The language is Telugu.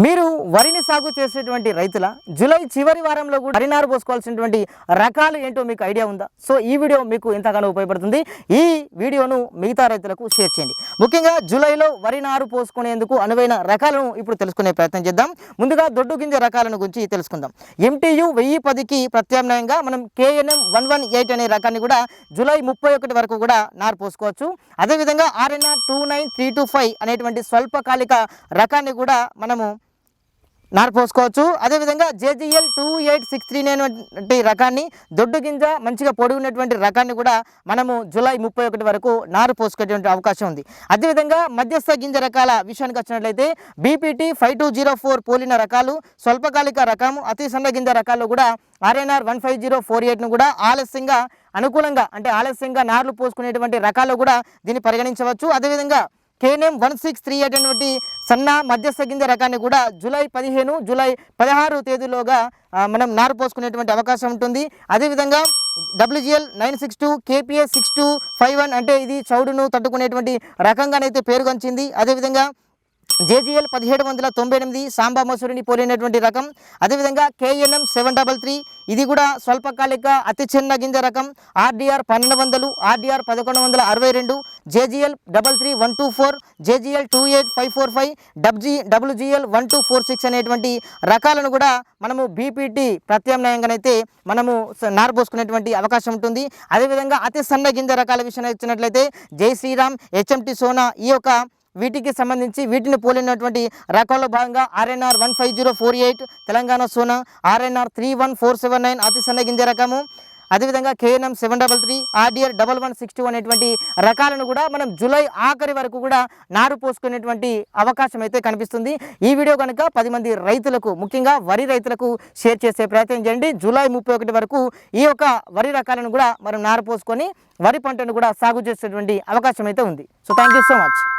మీరు వరిని సాగు చేసేటువంటి రైతుల జూలై చివరి వారంలో కూడా వరి నారు పోసుకోవాల్సినటువంటి రకాలు ఏంటో మీకు ఐడియా ఉందా? సో ఈ వీడియో మీకు ఎంతగానో ఉపయోగపడుతుంది. ఈ వీడియోను మిగతా రైతులకు షేర్ చేయండి. ముఖ్యంగా జూలైలో వరి నారు పోసుకునేందుకు అనువైన రకాలను ఇప్పుడు తెలుసుకునే ప్రయత్నం చేద్దాం. ముందుగా దొడ్డు గింజ రకాలను గురించి తెలుసుకుందాం. ఎంటీయు వెయ్యి పదికి ప్రత్యామ్నాయంగా మనం కేఎన్ఎం వన్ వన్ ఎయిట్ అనే రకాన్ని కూడా జూలై ముప్పై ఒకటి వరకు కూడా నారు పోసుకోవచ్చు. అదేవిధంగా RNR two nine three two five అనేటువంటి స్వల్పకాలిక రకాన్ని కూడా మనము నారు పోసుకోవచ్చు. అదేవిధంగా JGL two eight six three అనేటువంటి రకాన్ని దొడ్డు గింజ మంచిగా పొడిగినటువంటి రకాన్ని కూడా మనము జూలై ముప్పై ఒకటి వరకు నారు పోసుకునేటువంటి అవకాశం ఉంది. అదేవిధంగా మధ్యస్థ గింజ రకాల విషయానికి వచ్చినట్లయితే BPT five two zero four పోలిన రకాలు స్వల్పకాలిక రకము అతి సన్న గింజ రకాలు కూడా RNR one five zero four ఎయిట్ను కూడా ఆలస్యంగా అనుకూలంగా అంటే ఆలస్యంగా నార్లు పోసుకునేటువంటి రకాలు కూడా దీన్ని పరిగణించవచ్చు. అదేవిధంగా KNM one six three eight అనేటువంటి సన్న మధ్యస్థ గింజ రకాన్ని కూడా జూలై పదిహేను జూలై పదహారు తేదీలోగా మనం నారు పోసుకునేటువంటి అవకాశం ఉంటుంది. అదేవిధంగా WGL nine six two KPS six two five one అంటే ఇది చౌడును తట్టుకునేటువంటి రకంగానైతే పేరుగొంచింది. అదేవిధంగా జేజీఎల్ పదిహేడు వందల తొంభై ఎనిమిది సాంబా మసూరిని పోలినటువంటి రకం. అదేవిధంగా కేఎన్ఎం సెవెన్ డబల్ త్రీ ఇది కూడా స్వల్పకాలిక అతి చిన్న గింజ రకం. ఆర్డీఆర్ పన్నెండు వందలు ఆర్డీఆర్ పదకొండు వందల అరవై రెండు JGL double three one two four JGL two eight five four five డబ్జీ WGL one two four six అనేటువంటి రకాలను కూడా మనము బీపీటీ ప్రత్యామ్నాయంగానైతే మనము నారబోసుకునేటువంటి అవకాశం ఉంటుంది. అదేవిధంగా అతి సన్న గింజ రకాల విషయం వచ్చినట్లయితే జై శ్రీరామ్ హెచ్ఎంటి సోనా ఈ యొక్క వీటికి సంబంధించి వీటిని పోలినటువంటి రకాల్లో భాగంగా RNR one five zero four eight Telangana Sona RNR three one four seven nine అతి సన్న గింజ రకము. అదేవిధంగా KNM seven double three RDR double one six two అనేటువంటి రకాలను కూడా మనం జూలై ఆఖరి వరకు కూడా నారు పోసుకునేటువంటి అవకాశం అయితే కనిపిస్తుంది. ఈ వీడియో కనుక పది మంది రైతులకు ముఖ్యంగా వరి రైతులకు షేర్ చేసే ప్రయత్నం చేయండి. జూలై ముప్పై ఒకటి వరకు ఈ యొక్క వరి రకాలను కూడా మనం నారు పోసుకొని వరి పంటను కూడా సాగు చేసేటువంటి అవకాశం అయితే ఉంది సో థ్యాంక్ సో మచ్